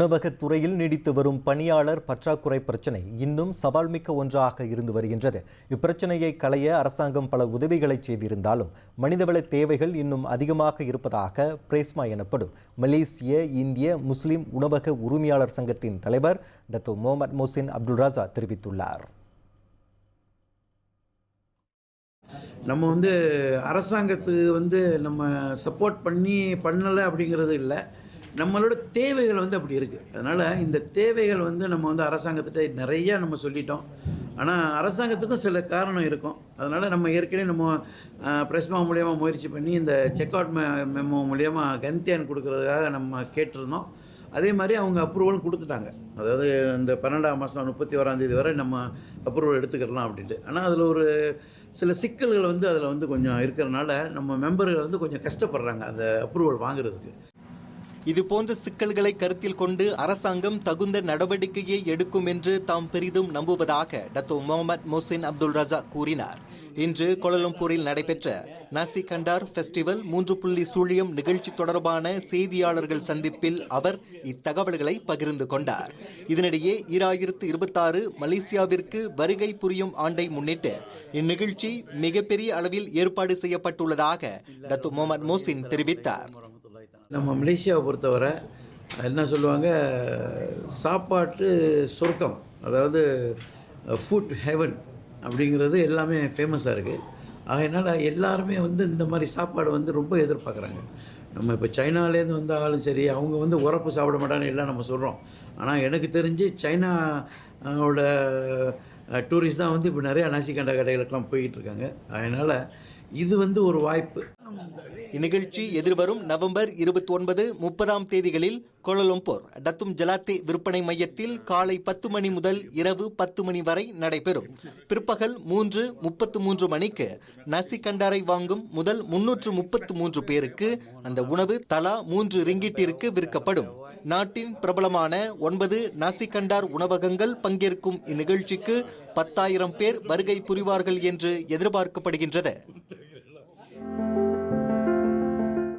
உணவகத் துறையில் நீடித்து வரும் பணியாளர் பற்றாக்குறை பிரச்சினை இன்னும் சவால்மிக்க ஒன்றாக இருந்து வருகின்றது. இப்பிரச்சனையை களைய அரசாங்கம் பல உதவிகளை செய்திருந்தாலும் மனிதவள தேவைகள் இன்னும் அதிகமாக இருப்பதாக பிரேஸ்மா எனப்படும் மலேசிய இந்திய முஸ்லிம் உணவக உரிமையாளர் சங்கத்தின் தலைவர் Dato Mohamed Mohsin Abdul Raza தெரிவித்துள்ளார். நம்ம வந்து அரசாங்கத்துக்கு வந்து நம்ம சப்போர்ட் பண்ணி பண்ணலை அப்படிங்கிறது இல்லை. நம்மளோட தேவைகள் வந்து அப்படி இருக்குது அதனால் இந்த தேவைகள் வந்து நம்ம வந்து அரசாங்கத்திட்ட நிறையா நம்ம சொல்லிட்டோம். ஆனால் அரசாங்கத்துக்கும் சில காரணம் இருக்கும். அதனால் நம்ம ஏற்கனவே நம்ம ப்ரெஸ்மா மூலியமாக முயற்சி பண்ணி இந்த செக் அவுட் மெமோ மூலியமாக கந்தியான் கொடுக்கறதுக்காக நம்ம கேட்டிருந்தோம். அதே மாதிரி அவங்க அப்ரூவல் கொடுத்துட்டாங்க. அதாவது இந்த பன்னெண்டாம் மாதம் முப்பத்தி ஓராந்தேதி வரை நம்ம அப்ரூவல் எடுத்துக்கிடலாம் அப்படின்ட்டு. ஆனால் அதில் ஒரு சில சிக்கல்கள் வந்து அதில் வந்து கொஞ்சம் இருக்கிறனால நம்ம மெம்பர்கள் வந்து கொஞ்சம் கஷ்டப்படுறாங்க அந்த அப்ரூவல் வாங்குறதுக்கு. இதுபோன்ற சிக்கல்களை கருத்தில் கொண்டு அரசாங்கம் தகுந்த நடவடிக்கையை எடுக்கும் என்று தாம் பெரிதும் நம்புவதாக Dato Mohamed Mohsin Abdul Raza கூறினார். இன்று கோலலம்பூரில் நடைபெற்ற நசி கண்டார் ஃபெஸ்டிவல் மூன்று புள்ளி சூழியம் நிகழ்ச்சி தொடர்பான செய்தியாளர்கள் சந்திப்பில் அவர் இத்தகவல்களை பகிர்ந்து கொண்டார். இதனிடையே ஈராயிரத்து இருபத்தாறு மலேசியாவிற்கு வருகை புரியும் ஆண்டை முன்னிட்டு இந்நிகழ்ச்சி மிகப்பெரிய அளவில் ஏற்பாடு செய்யப்பட்டுள்ளதாக டத்து முகமது மோசின் தெரிவித்தார். நம்ம மலேசியாவை பொறுத்தவரை என்ன சொல்லுவாங்க சாப்பாட்டு சொர்க்கம் அதாவது ஃபுட் ஹெவன் அப்படிங்கிறது எல்லாமே ஃபேமஸாக இருக்குது அதனால் எல்லாருமே வந்து இந்த மாதிரி சாப்பாடு வந்து ரொம்ப எதிர்பார்க்குறாங்க. நம்ம இப்போ சைனாலேருந்து வந்தாலும் சரி அவங்க வந்து உரப்பு சாப்பிட மாட்டாங்கன்னு எல்லாம் நம்ம சொல்கிறோம் ஆனால் எனக்கு தெரிஞ்சு சைனாவோட டூரிஸ்ட் தான் வந்து இப்போ நிறையா நாசிகண்டா கடைகளுக்கெல்லாம் போய்கிட்டு இருக்காங்க. அதனால் இது வந்து ஒரு வாய்ப்பு. இந்நிகழ்ச்சி எதிர்வரும் நவம்பர் இருபத்தி ஒன்பது முப்பதாம் தேதிகளில் கோலலம்பூர் டத்தும் ஜலாத்தே விற்பனை மையத்தில் காலை பத்து மணி முதல் இரவு பத்து மணி வரை நடைபெறும். பிற்பகல் மூன்று முப்பத்து மூன்று மணிக்கு நசி கண்டாரை வாங்கும் முதல் முன்னூற்று முப்பத்து மூன்று பேருக்கு அந்த உணவு தலா மூன்று ரிங்கிட்டிற்கு விற்கப்படும். நாட்டின் பிரபலமான ஒன்பது நாசி கண்டார் உணவகங்கள் பங்கேற்கும் இந்நிகழ்ச்சிக்கு பத்தாயிரம் பேர் வருகை புரிவார்கள் என்று எதிர்பார்க்கப்படுகின்றது.